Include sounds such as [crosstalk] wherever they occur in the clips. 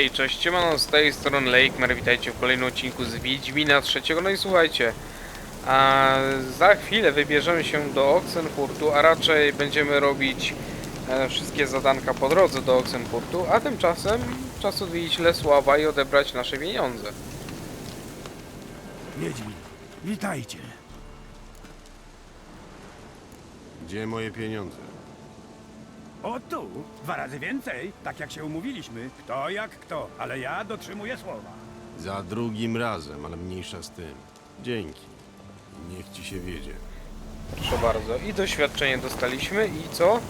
Hej, cześć, siemano, z tej strony Lakemer, witajcie w kolejnym odcinku z Wiedźmina trzeciego. No i słuchajcie, a za chwilę wybierzemy się do Oxenfurtu, a raczej będziemy robić e, wszystkie zadanka po drodze do Oxenfurtu, a tymczasem czas odwiedzić Lesława i odebrać nasze pieniądze. Wiedźmin, witajcie. Gdzie moje pieniądze? O tu, dwa razy więcej, tak jak się umówiliśmy. Kto jak kto, ale ja dotrzymuję słowa. Za drugim razem, ale mniejsza z tym. Dzięki. Niech ci się wiedzie. Proszę bardzo. I doświadczenie dostaliśmy i co?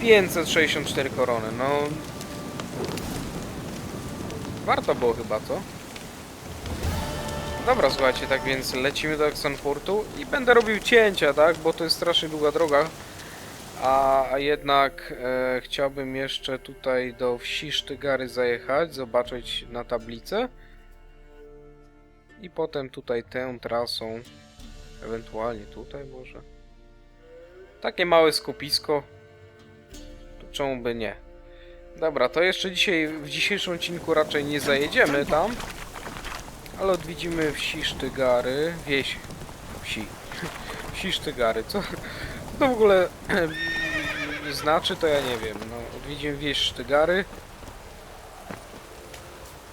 564 korony, no... Warto było chyba, co? Dobra, słuchajcie, tak więc lecimy do Oxenfurtu i będę robił cięcia, tak? Bo to jest strasznie długa droga. A, jednak e, chciałbym jeszcze tutaj do wsi Sztygary zajechać, zobaczyć na tablicę. I potem tutaj tę trasą Ewentualnie tutaj może. Takie małe skupisko. To czemu by nie? Dobra, to jeszcze dzisiaj, w dzisiejszym odcinku raczej nie zajedziemy tam. Ale odwiedzimy wsi Sztygary. Wieś. Wsi. [laughs] Wsi Sztygary. Co to w ogóle znaczy, to ja nie wiem. No, odwiedzimy wieś Sztygary.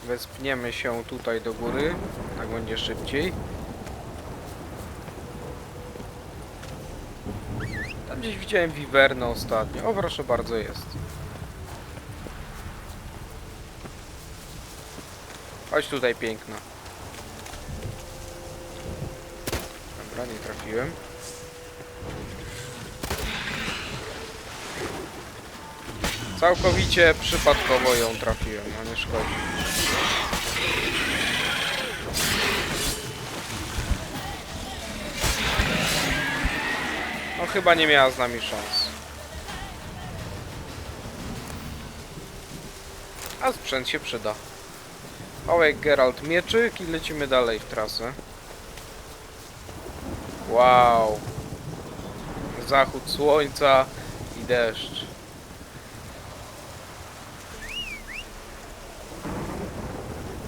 Wespniemy się tutaj do góry. Tak będzie szybciej. Tam gdzieś widziałem wiwernę ostatnio. O, proszę bardzo, jest. Chodź tutaj, piękna. Dobra, nie trafiłem. Całkowicie przypadkowo ją trafiłem, no nie szkodzi. No chyba nie miała z nami szans. A sprzęt się przyda. Małek Geralt mieczyk i lecimy dalej w trasę. Wow. Zachód słońca i deszcz.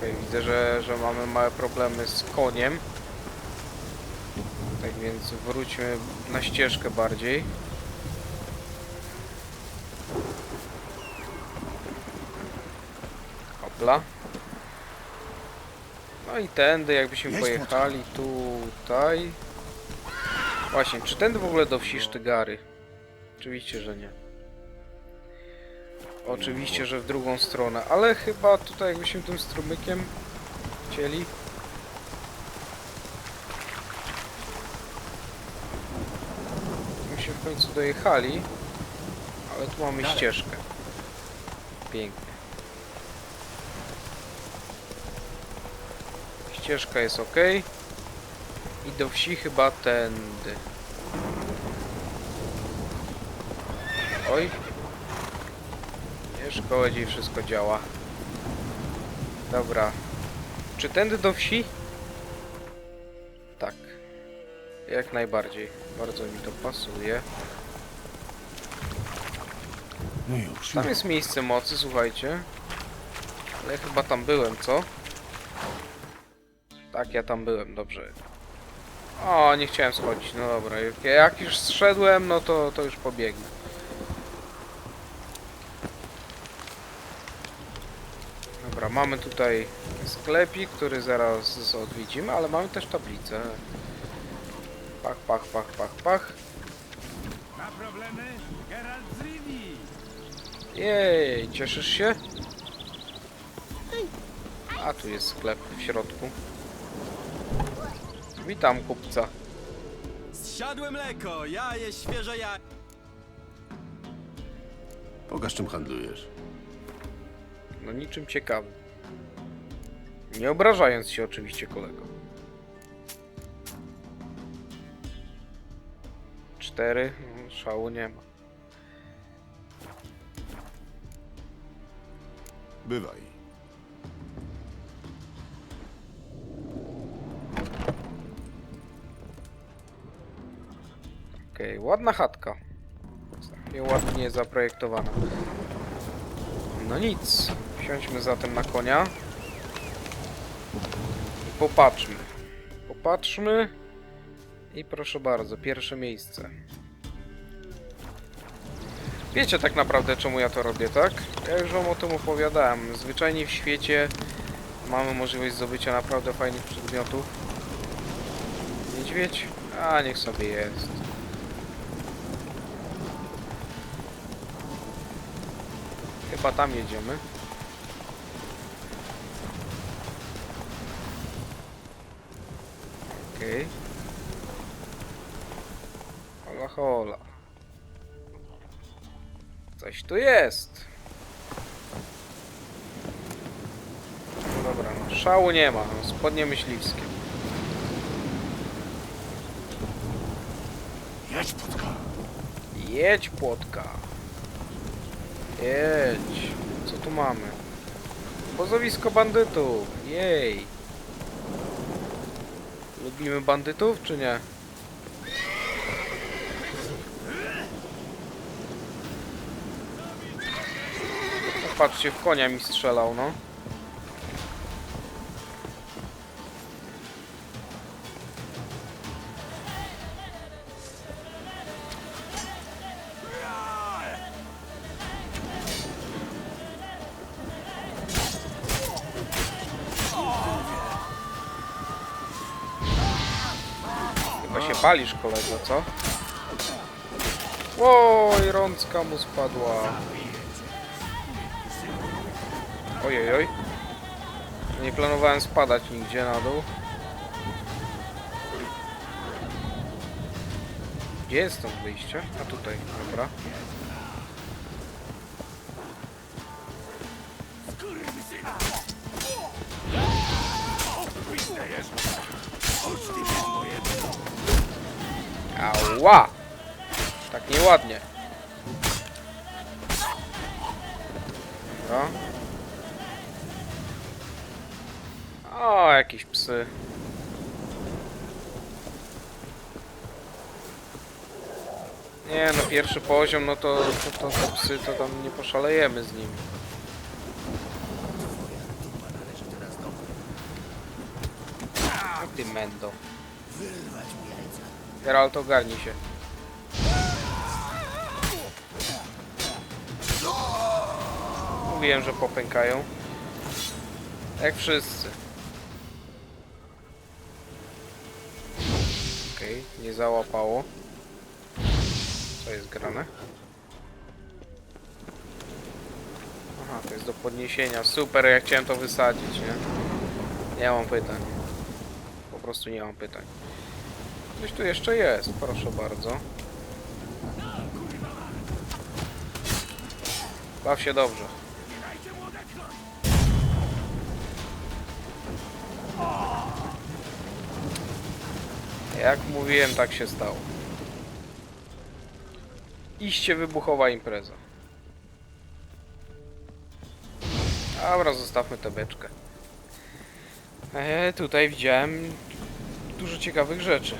Okej, widzę, że, że mamy małe problemy z koniem. Tak więc wróćmy na ścieżkę bardziej. Hopla. No i tędy jakbyśmy pojechali tutaj. Właśnie, czy tędy w ogóle do wsi Sztygary? Oczywiście, że nie. Oczywiście, że w drugą stronę, ale chyba tutaj jakbyśmy tym strumykiem chcieli. My się w końcu dojechali, ale tu mamy Dalej. ścieżkę. Pięknie. Ścieżka jest ok. I do wsi chyba tędy. Oj. Nie szkodzi, wszystko działa. Dobra. Czy tędy do wsi? Tak. Jak najbardziej. Bardzo mi to pasuje. No już, Tam jest miejsce mocy, słuchajcie. Ale chyba tam byłem, co? Tak, ja tam byłem, dobrze. O, nie chciałem schodzić, no dobra. jak- Jak już zszedłem, no to, to już pobiegnę. Dobra, mamy tutaj sklepik, który zaraz odwiedzimy, ale mamy też tablicę. Pach, pach, pach, pach, pach. Ma problemy? Geralt z Rivii. Jej, cieszysz się? A tu jest sklep w środku. Witam kupca. Zsiadłe mleko, jaje świeże jaje. Pokaż czym handlujesz. No niczym ciekawym. Nie obrażając się oczywiście kolego. Cztery? Szału nie ma. Bywaj. Okej, ładna chatka. Całkiem ładnie zaprojektowana. No nic. Wsiądźmy zatem na konia. Popatrzmy. Popatrzmy. I proszę bardzo, pierwsze miejsce. Wiecie tak naprawdę czemu ja to robię, tak? Ja już wam o tym opowiadałem. Zwyczajnie w świecie mamy możliwość zdobycia naprawdę fajnych przedmiotów. Niedźwiedź? A, niech sobie jest. Chyba tam jedziemy. Okej. Hola, hola. Coś tu jest. No dobra, no szału nie ma. No, spodnie myśliwskie. Jedź, płotka. Jedź, płotka. Jedź. Co tu mamy? Pozowisko bandytów. Jej. Lubimy bandytów, czy nie? No, patrzcie, w konia mi strzelał, no. Palisz, kolego, co? Oj, rączka mu spadła. Ojej, oj. Nie planowałem spadać nigdzie na dół. Gdzie jest stąd wyjście? A tutaj, dobra. Ała! Tak nieładnie. Dobra. O, jakieś psy. Nie no, pierwszy poziom, no to, to, to, to psy, to tam nie poszalejemy z nimi. A ty mendo. Geralt, ogarnij się. Mówiłem, że popękają. Jak wszyscy. Okej, nie załapało. Co jest grane? Aha, to jest do podniesienia. Super, ja chciałem to wysadzić, nie? Nie mam pytań. Po prostu nie mam pytań. Coś tu jeszcze jest, proszę bardzo. Baw się dobrze. Jak mówiłem, tak się stało. Iście wybuchowa impreza. Dobra, zostawmy tę beczkę. E, tutaj widziałem dużo ciekawych rzeczy.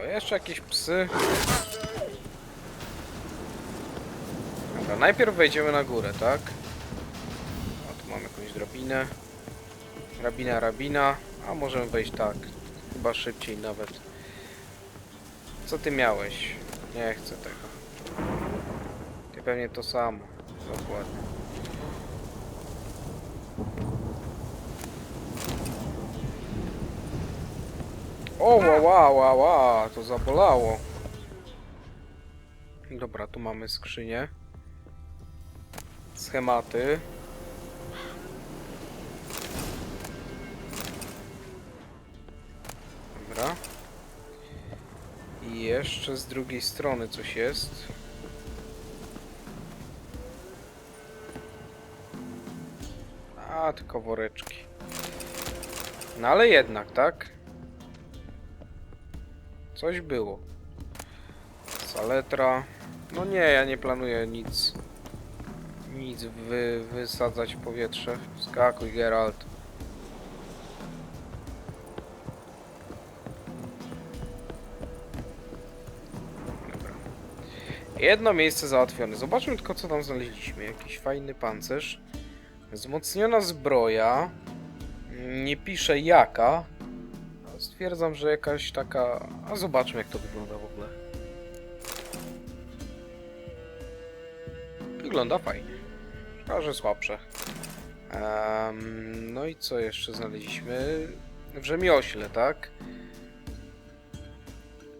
O, jeszcze jakieś psy. Dobra, najpierw wejdziemy na górę, tak? O, tu mamy jakąś drabinę. Rabina, rabina. A możemy wejść tak. Chyba szybciej nawet. Co ty miałeś? Nie chcę tego. Ty pewnie to samo. Dokładnie. O, ła, ła, ła, ła, to zabolało. Dobra, tu mamy skrzynię. Schematy. Dobra. I jeszcze z drugiej strony coś jest. A, tylko woreczki. No ale jednak, tak? Coś było. Saletra. No nie, ja nie planuję nic. Nic wy, wysadzać w powietrze. Skakuj, Geralt. Dobra. Jedno miejsce załatwione. Zobaczmy tylko, co tam znaleźliśmy. Jakiś fajny pancerz. Wzmocniona zbroja. Nie pisze jaka. Stwierdzam, że jakaś taka... A zobaczmy jak to wygląda w ogóle. Wygląda fajnie. Szkoda, że słabsze. Em, no i co jeszcze znaleźliśmy? W rzemiośle, tak?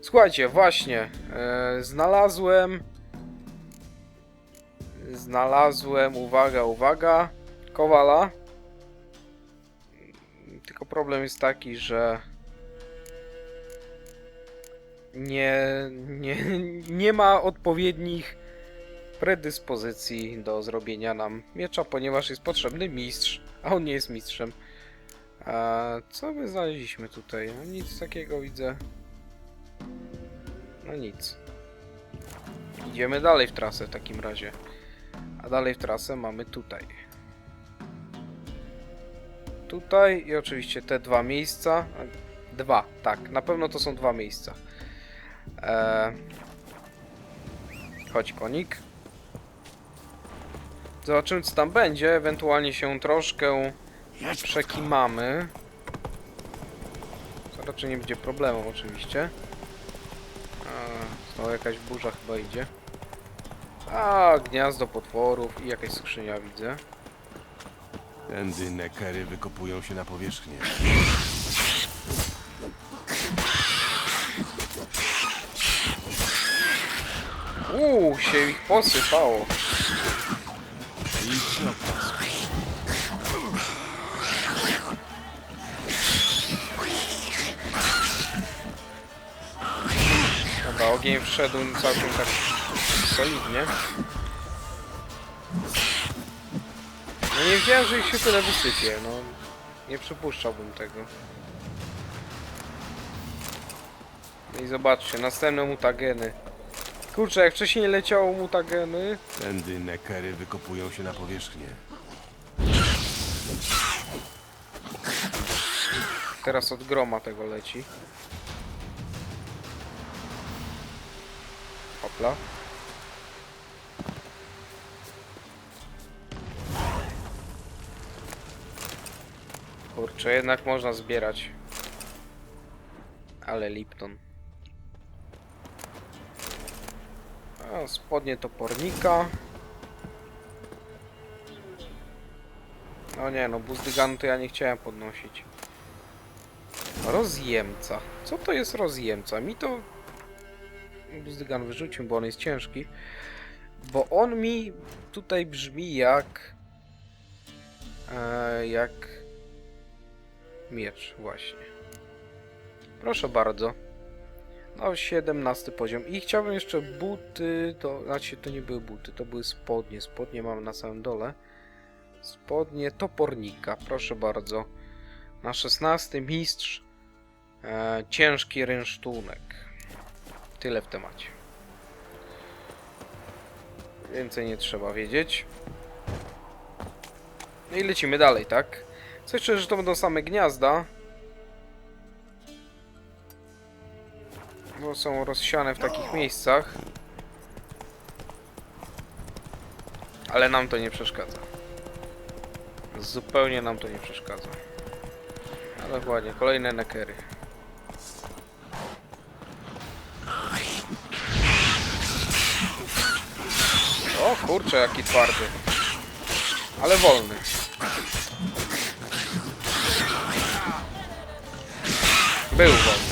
Słuchajcie, właśnie. E, znalazłem... Znalazłem, uwaga, uwaga, Kowala. Tylko problem jest taki, że nie, nie, nie ma odpowiednich predyspozycji do zrobienia nam miecza, ponieważ jest potrzebny mistrz, a on nie jest mistrzem. A co my znaleźliśmy tutaj? No nic takiego widzę. No nic. Idziemy dalej w trasę w takim razie. A dalej w trasę mamy tutaj. Tutaj i oczywiście te dwa miejsca. Dwa, tak, na pewno to są dwa miejsca. Eee... Chodź konik. Zobaczymy co tam będzie, ewentualnie się troszkę przekimamy. To raczej nie będzie problemem oczywiście. Eee, Znowu jakaś burza chyba idzie. A, gniazdo potworów i jakaś skrzynia widzę. Tędy nekery wykopują się na powierzchnię. Uuu, się ich posypało. Dobra, ogień wszedł całkiem tak solidnie. No nie wiedziałem, że ich się tyle wysypie, no. Nie przypuszczałbym tego. No i zobaczcie, następne mutageny. Kurczę, jak wcześniej leciało mutageny, Tędy nekery wykopują się na powierzchnię. teraz od groma tego leci. Hopla. Kurczę, jednak można zbierać. Ale Lipton. A, spodnie topornika. No nie, no buzdyganu to ja nie chciałem podnosić. Rozjemca. Co to jest rozjemca? Mi to... Buzdygan wyrzucił, bo on jest ciężki. Bo on mi tutaj brzmi jak... E, jak... Miecz, właśnie. Proszę bardzo. No, 17 poziom. I chciałbym jeszcze buty, to znaczy to nie były buty, to były spodnie. Spodnie mam na samym dole. Spodnie topornika, proszę bardzo. Na 16 mistrz e, ciężki rynsztunek. Tyle w temacie. Więcej nie trzeba wiedzieć. No i lecimy dalej, tak? Coś czuję, że to będą same gniazda. Bo są rozsiane w takich miejscach. Ale nam to nie przeszkadza. Zupełnie nam to nie przeszkadza. Ale ładnie, kolejne nekery. O kurczę, jaki twardy. Ale wolny. Był wolny.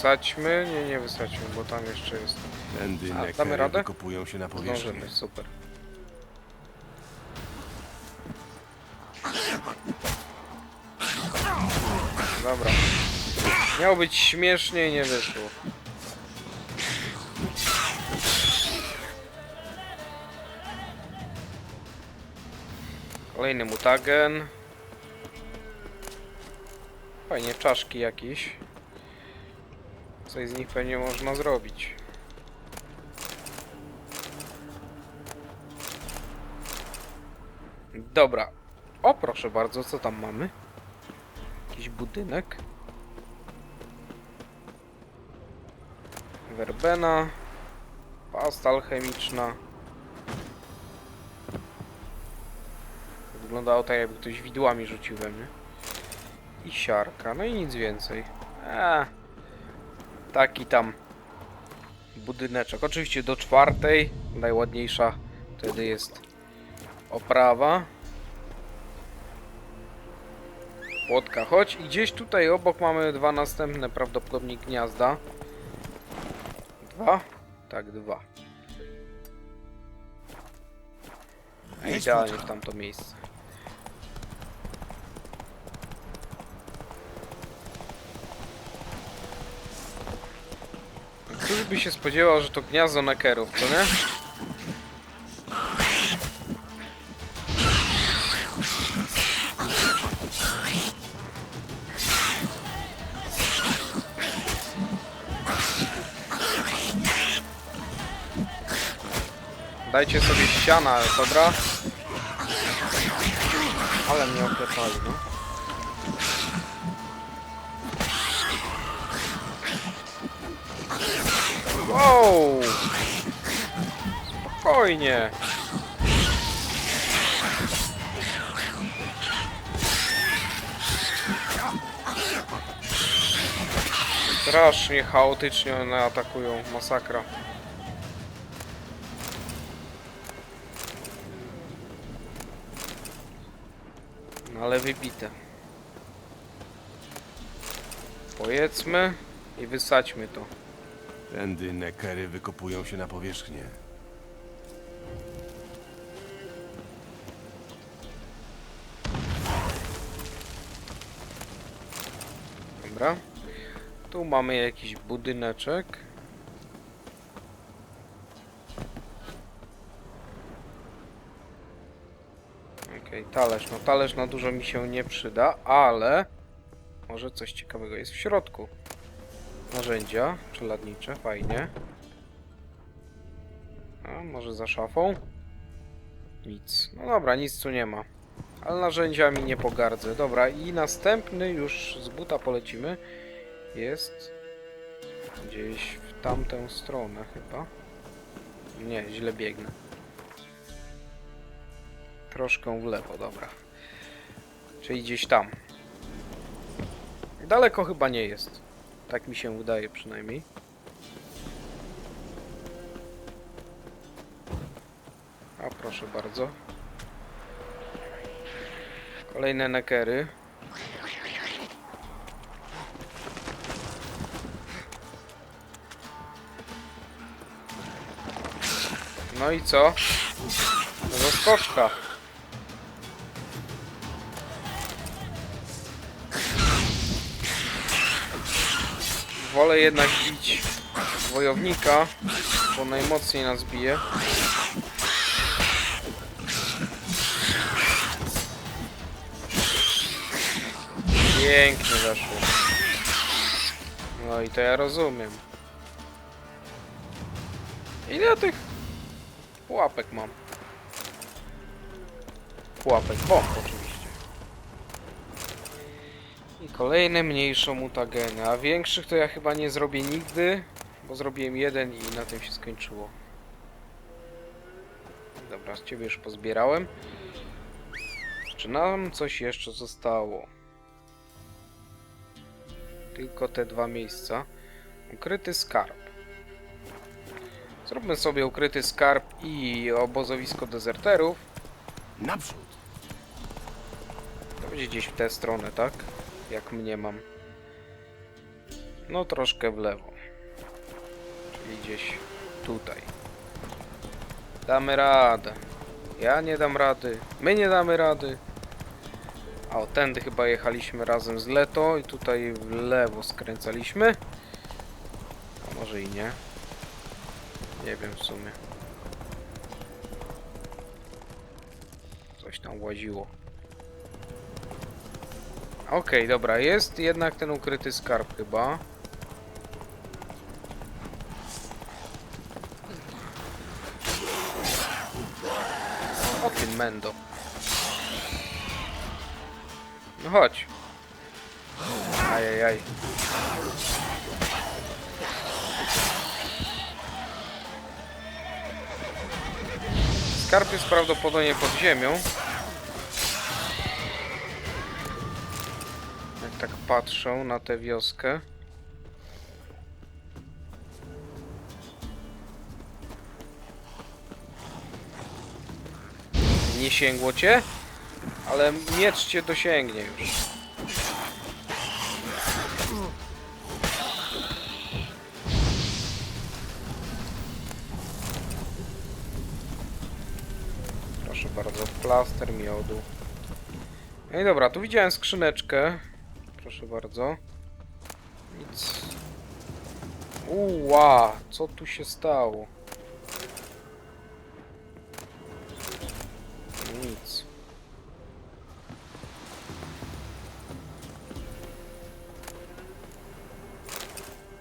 Wysadźmy. Nie, nie wysadźmy, bo tam jeszcze jest. Tędy A, damy nekery radę? wykopują się na powierzchnię. Zdążymy, super. Dobra. Miało być śmiesznie, nie wyszło. Kolejny mutagen. Fajnie, czaszki jakieś. Coś z nich pewnie można zrobić. Dobra. O, proszę bardzo, co tam mamy? Jakiś budynek. Werbena. Pasta alchemiczna. Wyglądało tak, jakby ktoś widłami rzucił we mnie. I siarka, no i nic więcej. Eee taki tam budyneczek. Oczywiście do czwartej, najładniejsza wtedy jest oprawa. Płotka, chodź i gdzieś tutaj obok mamy dwa następne prawdopodobnie gniazda. Dwa? Tak, dwa. Idealnie w tamto miejsce. By się spodziewał, że to gniazdo nekerów, co nie? Dajcie sobie ściana, dobra? Ale mnie oklepali, no. Wow! Spokojnie. Strasznie chaotycznie one atakują. Masakra. Ale wybite. Pojedzmy i wysadźmy to. Tędy nekery wykopują się na powierzchnię. Dobra. Tu mamy jakiś budyneczek. Okej, talerz. No talerz na dużo mi się nie przyda, ale może coś ciekawego jest w środku. Narzędzia czeladnicze, fajnie. A może za szafą? Nic. No dobra, nic tu nie ma. Ale narzędziami nie pogardzę. Dobra, i następny już z buta polecimy. Jest gdzieś w tamtą stronę chyba. Nie, źle biegnę. Troszkę w lewo, dobra. Czyli gdzieś tam. Daleko chyba nie jest. Tak mi się wydaje przynajmniej. A proszę bardzo. Kolejne nekery. No i co? Zaskoczka. Wolę jednak bić wojownika, bo najmocniej nas bije. Pięknie weszło. No i to ja rozumiem. Ile tych pułapek mam? Pułapek, bomb oczywiście. I kolejne mniejsze mutageny, a większych to ja chyba nie zrobię nigdy, bo zrobiłem jeden i na tym się skończyło. Dobra, z ciebie już pozbierałem. Czy nam coś jeszcze zostało? Tylko te dwa miejsca. Ukryty skarb. Zróbmy sobie ukryty skarb i obozowisko dezerterów. Naprzód! To będzie gdzieś w tę stronę, tak? Jak mnie mam. No troszkę w lewo. Czyli gdzieś tutaj. Damy radę. Ja nie dam rady. My nie damy rady. A o, tędy chyba jechaliśmy razem z Leto i tutaj w lewo skręcaliśmy. A może i nie. Nie wiem w sumie. Coś tam łaziło. Okej, dobra, jest jednak ten ukryty skarb chyba. O mendo. No chodź. Ajajaj. Skarb jest prawdopodobnie pod ziemią. Patrzą na tę wioskę. Nie sięgło cię, ale miecz cię dosięgnie już. Proszę bardzo, plaster miodu. No i dobra, tu widziałem skrzyneczkę. Proszę bardzo. Nic. Uła, co tu się stało? Nic.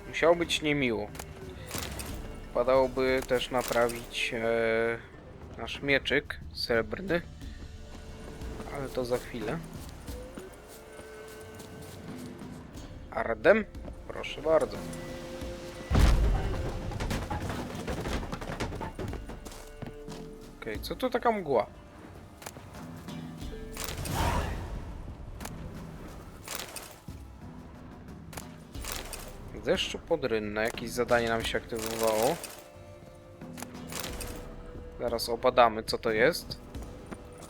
Musiało być niemiło. Padałoby też naprawić e, nasz mieczyk srebrny. Ale to za chwilę. Ardem? Proszę bardzo. Okej, co to taka mgła? Deszczu pod rynne. Jakieś zadanie nam się aktywowało. Zaraz obadamy, co to jest.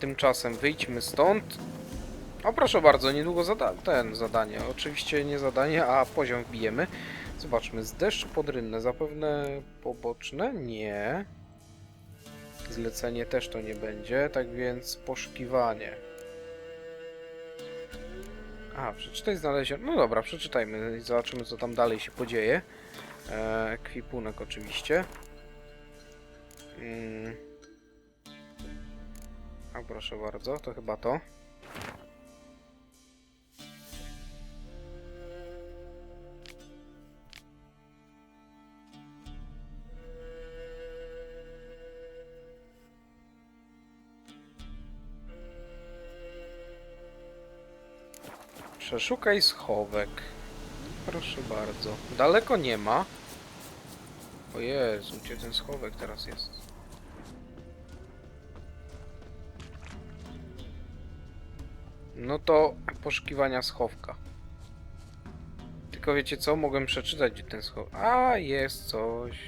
Tymczasem wyjdźmy stąd. O proszę bardzo, niedługo zada ten zadanie. Oczywiście nie zadanie, a poziom wbijemy. Zobaczmy, z deszczu pod rynne. Zapewne poboczne? Nie. Zlecenie też to nie będzie, tak więc poszukiwanie. A, przeczytaj znalezione. No dobra, przeczytajmy i zobaczymy, co tam dalej się podzieje. E, ekwipunek oczywiście. Mm. A proszę bardzo, to chyba to. Przeszukaj schowek. Proszę bardzo. Daleko nie ma. O Jezu, gdzie ten schowek teraz jest? No to poszukiwania schowka. Tylko wiecie co? Mogłem przeczytać gdzie ten schowek. A, jest coś.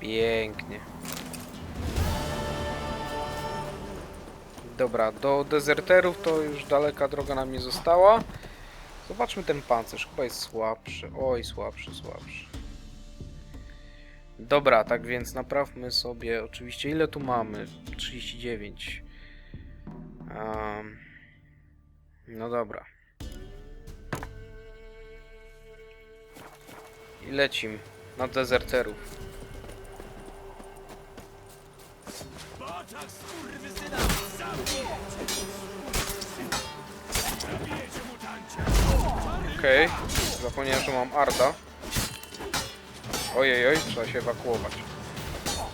Pięknie. Dobra, do dezerterów to już daleka droga nam nie została. Zobaczmy ten pancerz, chyba jest słabszy. Oj, słabszy, słabszy. Dobra, tak więc naprawmy sobie oczywiście ile tu mamy? 39. Um, no dobra. I lecim na dezerterów. Okej, zapomniałem, że mam Arda. Ojej, oj, trzeba się ewakuować. No.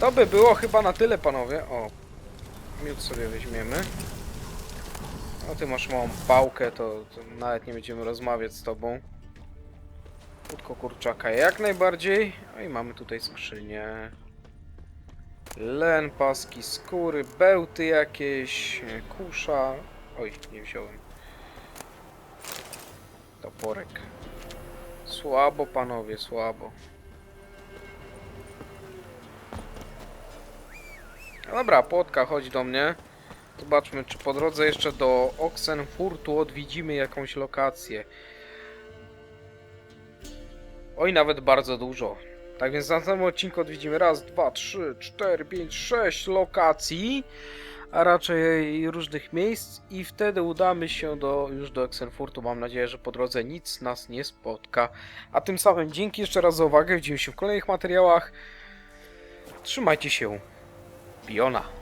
To by było chyba na tyle, panowie. O, miód sobie weźmiemy. O, ty masz małą pałkę, to, to nawet nie będziemy rozmawiać z tobą. Krótko kurczaka jak najbardziej. No i mamy tutaj skrzynię. Len, paski, skóry, bełty jakieś, e, kusza. Oj, nie wziąłem. Toporek. Słabo, panowie, słabo. Dobra, płotka, chodź do mnie. Zobaczmy, czy po drodze jeszcze do Oxenfurtu odwiedzimy jakąś lokację. Oj, nawet bardzo dużo. Tak więc w następnym odcinku odwiedzimy raz, dwa, trzy, cztery, pięć, sześć lokacji, a raczej różnych miejsc i wtedy udamy się do, już do Exenfurtu. Mam nadzieję, że po drodze nic nas nie spotka. A tym samym dzięki jeszcze raz za uwagę, widzimy się w kolejnych materiałach. Trzymajcie się. Piona.